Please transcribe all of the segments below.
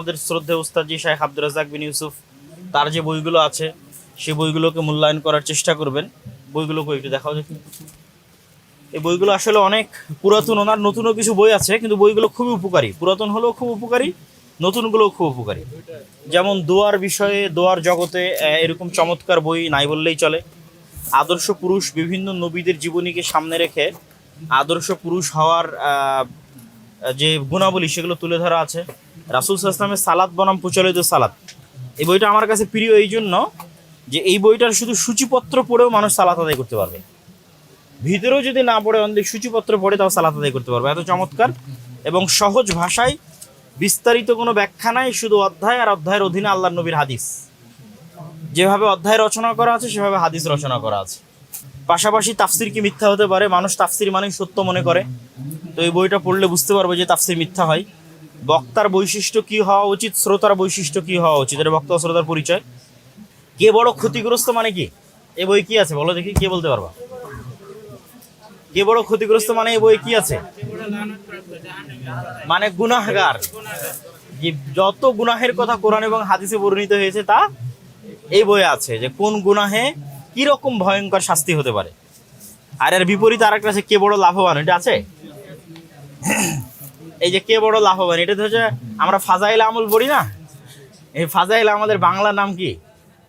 আমাদের শ্রদ্ধে উস্তাদজি শাহেখ আব্দুর রাজাক বিন ইউসুফ, তার যে বইগুলো আছে, সেই বইগুলোকে মূল্যায়ন করার চেষ্টা করবেন। বইগুলোকে একটু দেখাও দেখি। এই বইগুলো আসলে অনেক পুরাতন, ওনার নতুনও কিছু বই আছে, কিন্তু বইগুলো খুবই উপকারী। পুরাতন হলেও খুব উপকারী, নতুনগুলোও খুব উপকারী। যেমন দোয়ার বিষয়ে, দোয়ার জগতে এরকম চমৎকার বই নাই বললেই চলে। আদর্শ পুরুষ বিভিন্ন নবীদের জীবনীকে সামনে রেখে আদর্শ পুরুষ হওয়ার যে গুণাবলী, সেগুলো তুলে ধরা আছে। রাসুল সাল্লামের সালাদ বনাম প্রচলিত সালাদ এই বইটা আমার কাছে প্রিয় এই জন্য যে এই বইটার শুধু সূচিপত্র পড়েও মানুষ সালাত আদায় করতে পারবে। ভিতরেও যদি না পড়ে অনেক সূচিপত্র পড়ে তাও সালাত আদায় করতে পারবে। এত চমৎকার এবং সহজ ভাষায় বিস্তারিত কোনো ব্যাখ্যা নাই, শুধু অধ্যায় আর অধ্যায়ের অধীনে আল্লাহ নবীর হাদিস। যেভাবে অধ্যায় রচনা করা আছে, সেভাবে হাদিস রচনা করা আছে। পাশাপাশি তাফসির কি মিথ্যা হতে পারে? মানুষ তাফসির মানেই সত্য মনে করে। তো এই বইটা পড়লে বুঝতে পারবে যে তাফসির মিথ্যা হয়। বক্তার বৈশিষ্ট্য কি হওয়া উচিত, শ্রোতার বৈশিষ্ট্য কি হওয়া উচিত? এটা বক্তা শ্রোতার পরিচয়। কে বড় ক্ষতিগ্রস্ত মানে কি? এ বই কি আছে? বলো দেখি, কে বলতে পারবা? কে বড় ক্ষতিগ্রস্ত মানে এই বই কি আছে? মানে গুনাহগার। যে যত গুনাহের কথা কোরআন এবং হাদিসে বর্ণিত হয়েছে, তা এই বইয়ে আছে যে কোন গুনাহে কি রকম ভয়ঙ্কর শাস্তি হতে পারে। আর এর বিপরীতে আরেকটা আছে, কে বড় লাভবান? এটা আছে? এই যে কে বড় লাভবান? এটা তো হচ্ছে আমরা ফাজাইল আমল পড়ি না? এই ফাজাইল আমাদের বাংলা নাম কি?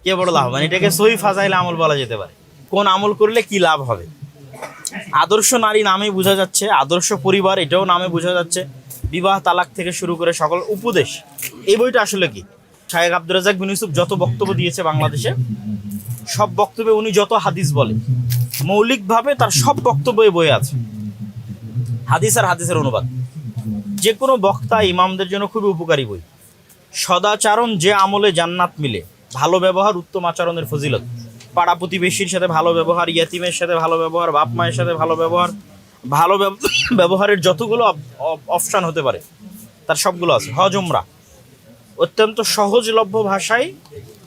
কে বড় লাভবান? এটাকে সহি ফাজাইল আমল বলা যেতে পারে। কোন আমল করলে কি লাভ হবে? আদর্শ নারী নামে বোঝা যাচ্ছে, আদর্শ পরিবার এটাও নামে বোঝা যাচ্ছে। বিবাহ তালাক থেকে শুরু করে সকল উপদেশ। এই বইটা আসলে কি? শাহেক আব্দুর রাজাক বিন ইউসুফ যত বক্তব্য দিয়েছে বাংলাদেশে, সব বক্তব্যে উনি যত হাদিস বলে, মৌলিকভাবে তার সব বক্তব্য বইয়ে আছে। হাদিস আর হাদিসের অনুবাদ। যে কোনো বক্তা ইমামদের জন্য খুবই উপকারী বই। সদাচারণ যে আমলে জান্নাত মিলে, ভালো ব্যবহার উত্তম আচরণের ফজিলত। পাড়া প্রতিবেশীর সাথে ভালো ব্যবহার, ইয়াতিমের সাথে ভালো ব্যবহার, বাপ মায়ের সাথে ভালো ব্যবহার, ভালো ব্যব- ব্যবহারের যতগুলো অপশান হতে পারে, তার সবগুলো আছে। হজ, উমরা। অত্যন্ত সহজলভ্য ভাষায়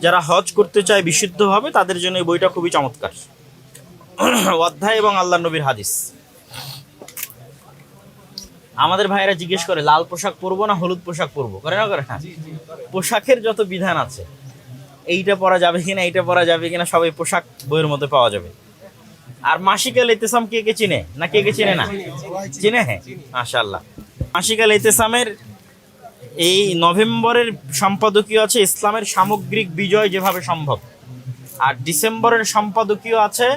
যারা হজ করতে চায় বিশুদ্ধভাবে, তাদের জন্য এই বইটা খুবই চমৎকার। অধ্যায় এবং আল্লাহ নবীর হাদিস। আমাদের ভাইয়েরা জিজ্ঞেস করে লাল পোশাক পরবো না হলুদ পোশাক পরবো? করে না করে? না পোশাকের যত বিধান আছে এইটা পরা যাবে কিনা এইটা পরা যাবে কিনা সবাই পোশাক বইয়ের মধ্যে পাওয়া যাবে। আর মাসিকাল ইতেসাম কে কে চিনে? না কে কে চিনে না? চিনে? হ্যাঁ মাশাল্লাহ মাসিকাল ইতেসামের এই নভেম্বরের সম্পাদকীয় আছে ইসলামের সামগ্রিক বিজয় যেভাবে সম্ভব। আর ডিসেম্বরের সম্পাদকীয় আছে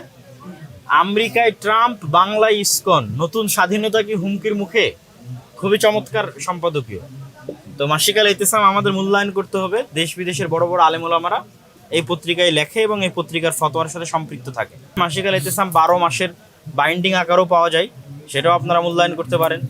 আমেরিকায় ট্রাম্প বাংলায় ইস্কন। নতুন স্বাধীনতা কি হুমকির মুখে? খুবই চমৎকার সম্পাদকীয়। তো মাসিকাল ইতিসাম আমাদের মূল্যায়ন করতে হবে। দেশ বিদেশের বড় বড় আলেমুলামারা এই পত্রিকায় লেখে এবং এই পত্রিকার ফতোয়ার সাথে সম্পৃক্ত থাকে। মাসিকাল ইতিসাম বারো মাসের বাইন্ডিং আকারও পাওয়া যায়, সেটাও আপনারা মূল্যায়ন করতে পারেন।